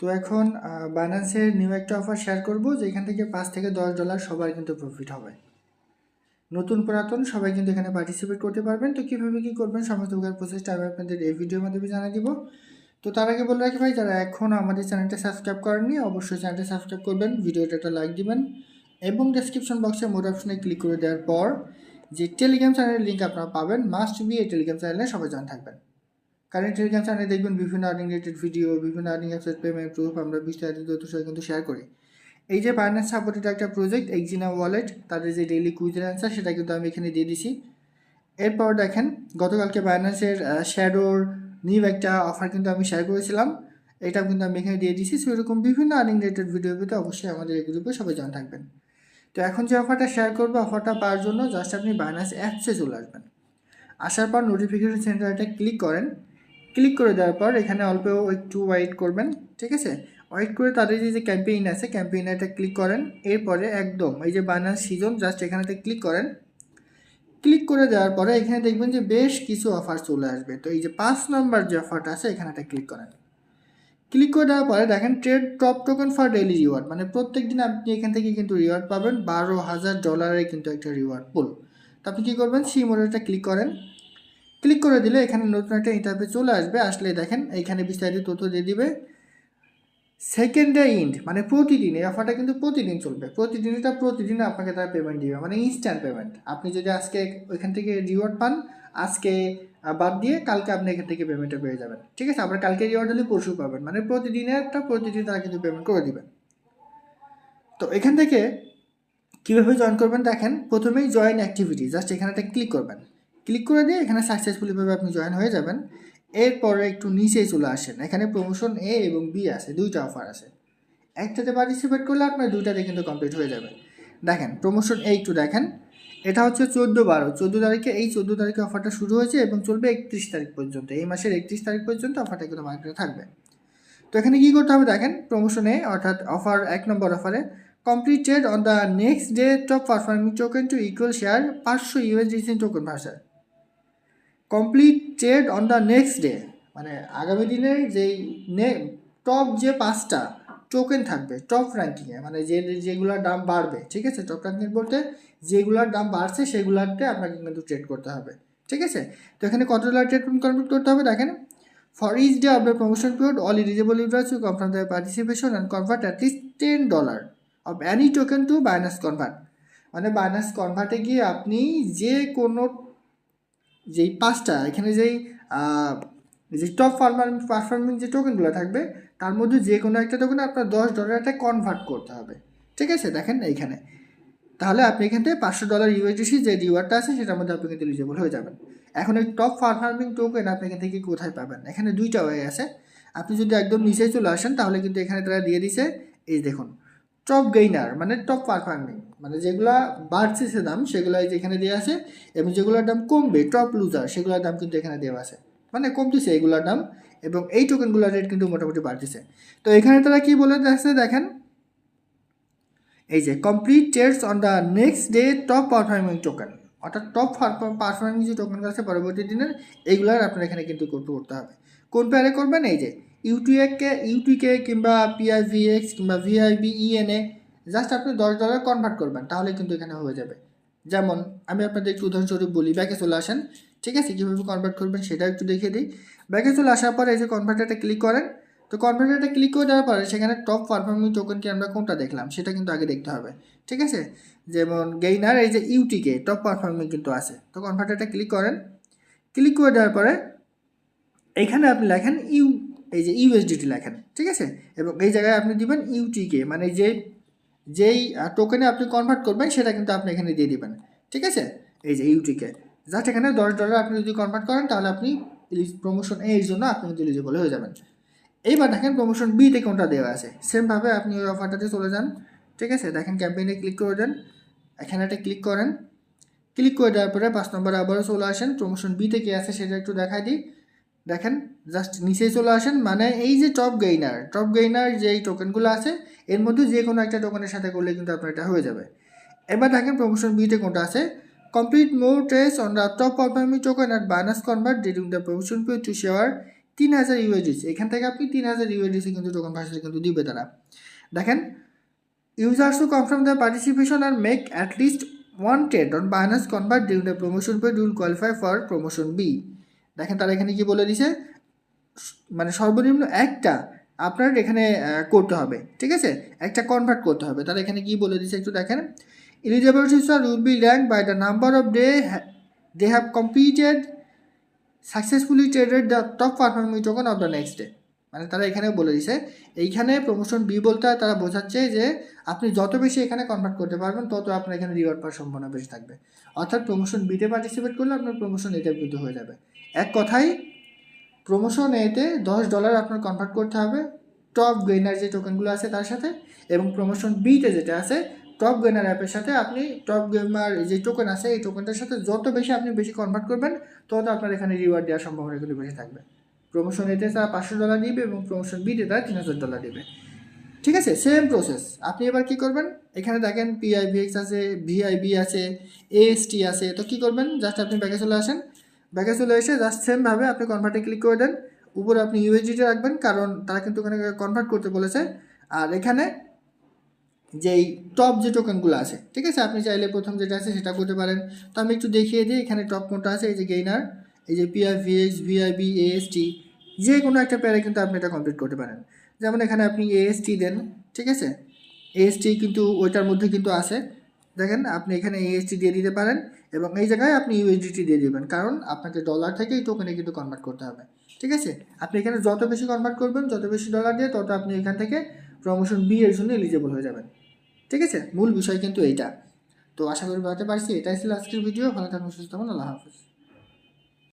তো এখন বাইন্যান্সের নিউ একটা অফার শেয়ার করব, যেখান থেকে পাঁচ থেকে দশ ডলার সবার কিন্তু প্রফিট হবে। নতুন পুরাতন সবাই কিন্তু এখানে পার্টিসিপেট করতে পারবেন। তো কীভাবে কী করবেন, সমস্ত প্রকার প্রসেসটা আমি আপনাদের এই ভিডিওর মাধ্যমে জানিয়ে দিব। তো তার আগে বলে রাখি ভাই, যারা এখনও আমাদের চ্যানেলটা সাবস্ক্রাইব করেননি, অবশ্যই চ্যানেলটা সাবস্ক্রাইব করবেন, ভিডিওটা একটা লাইক দিবেন এবং ডেসক্রিপশন বক্সে মোর অপশনে ক্লিক করে দেওয়ার পর যে টেলিগ্রাম চ্যানেলের লিঙ্ক আপনারা পাবেন মাস্ট বি এই টেলিগ্রাম চ্যানেলে সবাই জয়েন থাকবেন। কারণ টেলিগ্রাম চ্যানেলে দেখবেন বিভিন্ন আর্নিং রিলেটেড ভিডিও বিভিন্ন আর্নিং অ্যাপসের পেমেন্ট প্রুফ আমরা বিস্তারিত তথ্য কিন্তু শেয়ার করি। এই যে ফাইন্যান্স সাপোর্টেড একটা প্রজেক্ট এক্সিনা ওয়ালেট তাদের যে ডেইলি কুইজের অ্যান্সার সেটা কিন্তু আমি এখানে দিয়ে দিছি। এরপর দেখেন, গতকালকে বাইন্যান্সের শ্যাডোর নিউ একটা অফার কিন্তু আমি শেয়ার করেছিলাম। এটা কিন্তু আমি এখানে দিয়ে দিছি। সো এরকম বিভিন্ন আর্নিং রিলেটেড ভিডিও পেতে অবশ্যই আমাদের এই গ্রুপে সবাই জয়েন থাকবেন। তো এখন যে অফারটা শেয়ার করব অফারটা পাওয়ার জন্য জাস্ট আপনি বাইন্যান্স অ্যাপসে চলে আসবেন। আসার পর নোটিফিকেশন সেন্টারটা ক্লিক করেন। ক্লিক করে দেওয়ার পর এখানে অল্প একটু ওয়েট করবেন, ঠিক আছে? ওয়েট করে তাদের যে ক্যাম্পেইন আছে ক্যাম্পেইনটা ক্লিক করেন, এরপরে একদম এই যে বানার সিজন জাস্ট এখানেতে ক্লিক করেন। ক্লিক করে দেওয়ার পরে এখানে দেখবেন যে বেশ কিছু অফার চলে আসবে। তো এই যে পাঁচ নম্বর যে অফারটা আছে এখানেটা ক্লিক করেন। ক্লিক করে দেওয়ার পরে দেখেন trade top token for daily reward মানে প্রত্যেক দিন আপনি এখান থেকে কিন্তু রিওয়ার্ড পাবেন। বারো হাজার ডলারের কিন্তু একটা রিওয়ার্ড পুল তো আপনি কী করবেন? সি মোডটা ক্লিক করেন। ক্লিক করে দিলে এখানে নতুন একটা ইন্টারভে চলে আসবে। আসলে দেখেন, এইখানে বিস্তারিত তথ্য দিয়ে দিবে। সেকেন্ড ডে ইন্ড মানে প্রতিদিন, এই অফারটা কিন্তু প্রতিদিন চলবে। প্রতিদিন এটা প্রতিদিন আপনাকে তারা পেমেন্ট দিবে মানে ইনস্ট্যান্ট পেমেন্ট আপনি যদি আজকে ওইখান থেকে রিওয়ার্ড পান, আজকে বাদ দিয়ে কালকে আপনি এখান থেকে পেমেন্টটা পেয়ে যাবেন। ঠিক আছে? আবার কালকে রিওয়ার্ড হলে পরশু পাবেন। মানে প্রতিদিনের একটা, প্রতিদিন তারা কিন্তু পেমেন্ট করে দিবেন। তো এখান থেকে কীভাবে জয়েন করবেন দেখেন? প্রথমেই জয়েন অ্যাক্টিভিটি জাস্ট এখানে একটা ক্লিক করবেন। ক্লিক করে দিয়ে এখানে সাকসেসফুলিভাবে আপনি জয়েন হয়ে যাবেন। এরপরে একটু নিচেই চলে আসেন। এখানে প্রমোশন এ এবং বি আছে, দুইটা অফার আছে। একটাতে পার্টিসিপেট করলে আপনার দুইটাতে কিন্তু কমপ্লিট হয়ে যাবে। দেখেন প্রমোশন এ একটু দেখেন। এটা হচ্ছে চোদ্দ বারো। চোদ্দ তারিখে, এই চোদ্দ তারিখে অফারটা শুরু হয়েছে এবং চলবে একত্রিশ তারিখ পর্যন্ত। এই মাসের একত্রিশ তারিখ পর্যন্ত অফারটা কিন্তু মার্কেটে থাকবে। তো এখানে কী করতে হবে দেখেন প্রমোশনে অর্থাৎ অফার এক নম্বর অফারে completed on the next day top performing token to equal share পাঁচশো ইউএসডিসি টোকেন ভাষা completed on the next day মানে আগামী দিনের যেই নে টপ যে পাঁচটা টোকেন থাকবে টপ র্যাঙ্কিংয়ে মানে যে, যেগুলোর দাম বাড়বে, ঠিক আছে? টপ র্যাঙ্কিং বলতে যেগুলোর দাম বাড়ছে সেগুলোতে আপনাকে কিন্তু ট্রেড করতে হবে, ঠিক আছে? তো এখানে কত ডলার ট্রেড কমপ্লিট করতে হবে, দেখেন for each day of the promotion period all eligible users confirm the participation and convert at least ten dollar of any token to Binance convert মানে বাইনাস কনভার্টে গিয়ে আপনি যে কোনো যেই পাঁচটা, এখানে যেই যে টপ ফার্মার পারফর্মিং যে টোকেনগুলো থাকবে, তার মধ্যে যে কোনো একটা টোকেন আপনার দশ ডলারটা কনভার্ট করতে হবে। ঠিক আছে? দেখেন এইখানে। তাহলে আপনি এখান থেকে পাঁচশো ডলার ইউএসডিসি যে রিওয়ার্ডটা আছে, সেটার মধ্যে আপনি কিন্তু এলিজিবল হয়ে যাবেন। এখন এই টপ পারফর্মিং টোকেন আপনি এখান থেকে কোথায় পাবেন? এখানে দুইটা হয়ে আছে। আপনি যদি একদম নিচে চলে আসেন, তাহলে কিন্তু এখানে তারা দিয়ে দিছে, এই দেখুন। টপ গেইনার মানে টপ পারফর্মিং মানে যেগুলো বাড়ছে দাম সেগুলো যেখানে দেওয়া আছে, এবং যেগুলোর দাম কমবে টপ লুজার সেগুলোর দাম কিন্তু এখানে দেওয়া আছে। মানে কমতেছে এগুলোর দাম, এবং এই টোকেনগুলোর রেট কিন্তু মোটামুটি বাড়তেছে। তো এখানে তারা কি বলে যাচ্ছে দেখেন? এই যে complete trades on the next day top performing token অর্থাৎ টপ পারফর্মিং যে টোকেনগুলো আছে, পরবর্তী দিনের, এইগুলোর আপনার এখানে কিন্তু করতে হবে। কোন পেয়ারে করবেন? এই যে ইউটিএকে ইউটিকে কিংবা পিআইভিএক্স কিংবা ভিআইবি ইএনএ জাস্ট আপনি দশ ডলার কনভার্ট করবেন, তাহলে কিন্তু এখানে হয়ে যাবে। যেমন, আমি আপনাদের একটু উদাহরণস্বরূপ বলি ব্যাকে চলে আসেন, ঠিক আছে, কীভাবে কনভার্ট করবেন সেটা একটু দেখিয়ে দিই। ব্যাকে চলে আসার পরে এই যে কনভার্টারটা ক্লিক করেন, তো কনভার্টারটা ক্লিক করে দেওয়ার পরে সেখানে টপ পারফর্মিং টোকেনটি আমরা কোনটা দেখলাম, সেটা কিন্তু আগে দেখতে হবে, ঠিক আছে? যেমন গেইনার এই যে ইউটিকে টপ পারফর্মিং কিন্তু আছে, তো কনভার্টারটা ক্লিক করেন। ক্লিক করে দেওয়ার পরে এইখানে আপনি লেখেন ইউ এই যে ইউএসডিটি লেখেন, ঠিক আছে? এবং এই জায়গায় আপনি দিবেন ইউটিকে মানে যে, যেই টোকেনে আপনি কনভার্ট করবেন, সেটা কিন্তু আপনি এখানে দিয়ে দিবেন, ঠিক আছে? এই যে ইউটিকে জাস্ট এখানে দশ ডলার আপনি যদি কনভার্ট করেন, তাহলে আপনি প্রমোশন এর জন্য আপনি কিন্তু এলিজিবল হয়ে যাবেন। এইবার দেখেন প্রমোশন বি বিতে কোনটা দেওয়া আছে? সেমভাবে আপনি ওই অফারটাতে চলে যান, ঠিক আছে? দেখেন ক্যাম্পেইনে ক্লিক করে দেন, এখানে একটা ক্লিক করেন। ক্লিক করে দেওয়ার পরে পাঁচ নম্বরে আবারও চলে আসেন প্রমোশন বিতে কে আছে সেটা একটু দেখাই দিই। দেখেন জাস্ট নিচে চলে আসেন মানে এই যে টপ গেইনার টপ গেইনার যেই টোকেনগুলো আছে, এর মধ্যে যে কোনো একটা টোকেনের সাথে করলে কিন্তু আপনার এটা হয়ে যাবে। এবার দেখেন প্রমোশন বিতে কোনটা আছে? Complete more trades on the top performing token at Binance convert during the promotion period to share তিন হাজার ইউএডিসি এখান থেকে আপনি তিন হাজার ইউএডিসি কিন্তু টোকন পার্সেল কিন্তু দিবে তারা। দেখেন users to confirm the participation R make at least one trade on Binance convert during the promotion pay ডুল qualify for promotion B দেখেন তারা এখানে কি বলে দিছে? মানে সর্বনিম্ন একটা আপনার এখানে করতে হবে, ঠিক আছে? একটা কনভার্ট করতে হবে। তারা এখানে কি বলে দিছে একটু দেখেন? Eligible user will be rank by the number of day they have completed successfully traded the top performing token of the next day মানে তারা এখানেও বলে দিছে। এইখানে প্রমোশন বি বলতে তারা বোঝাচ্ছে যে আপনি যত বেশি এখানে কনভার্ট করতে পারবেন, তত আপনার এখানে রিওয়ার্ড পাওয়ার সম্ভাবনা বেশি থাকবে। অর্থাৎ প্রমোশন বিতে পার্টিসিপেট করলে আপনার প্রমোশন এতে কিন্তু হয়ে যাবে। এক কথায় প্রমোশন এতে দশ ডলার আপনার কনভার্ট করতে হবে টপ গেইনার যে টোকেনগুলো আছে তার সাথে, এবং প্রমোশন বিতে যেটা আছে টপ গেইনার অ্যাপের সাথে আপনি টপ গেমার যে টোকেন আছে, এই টোকেনটার সাথে যত বেশি আপনি বেশি কনভার্ট করবেন, তত আপনার এখানে রিওয়ার্ড দেওয়ার সম্ভাবনা কিন্তু বেশি থাকবে। প্রমোশন এতে তারা পাঁচশো ডলার দিবে এবং প্রমোশন বিতে তারা তিন হাজার ডলার দিবে। ঠিক আছে? সেম প্রসেস আপনি এবার কি করবেন? এখানে দেখেন পিআইভিএক্স আছে ভিআইবি আছে এএসটি আছে। তো কি করবেন? জাস্ট আপনি ব্যাগে চলে আসেন। ব্যাগে চলে এসে জাস্ট সেমভাবে আপনি কনভার্টে ক্লিক করে দেন। উপরে আপনি ইউএসডিটা রাখবেন, কারণ তারা কিন্তু ওখানে কনভার্ট করতে বলেছে। আর এখানে যেই টপ যে টোকেনগুলো আছে, ঠিক আছে? আপনি চাইলে প্রথম যেটা আছে সেটা করতে পারেন। তো আমি একটু দেখিয়ে দিই, এখানে টপ কোনটা আছে, এই যে গেইনার এই যে পিআইভিএক্স ভিআইবি এএসটি যে কোনো একটা প্যারে কিন্তু আপনি এটা কমপ্লিট করতে পারেন। যেমন এখানে আপনি এএসটি দেন, ঠিক আছে? এএসটি কিন্তু ওইটার মধ্যে কিন্তু আছে। দেখেন, আপনি এখানে এএসটি দিয়ে দিতে পারেন এবং এই জায়গায় আপনি ইউএসডিটি দিয়ে দিবেন, কারণ আপনাকে ডলার থেকে এই টোকেনে কিন্তু কনভার্ট করতে হবে, ঠিক আছে? আপনি এখানে যত বেশি কনভার্ট করবেন, যত বেশি ডলার দিয়ে, তত আপনি এখান থেকে প্রমোশন বি এর জন্য এলিজেবল হয়ে যাবেন, ঠিক আছে? মূল বিষয় কিন্তু এইটা। তো আশা করি বলতে পারছি, এটাই ছিল আজকের ভিডিও ভালো থাকুন সুস্থ থাকুন আল্লাহ হাফিজ।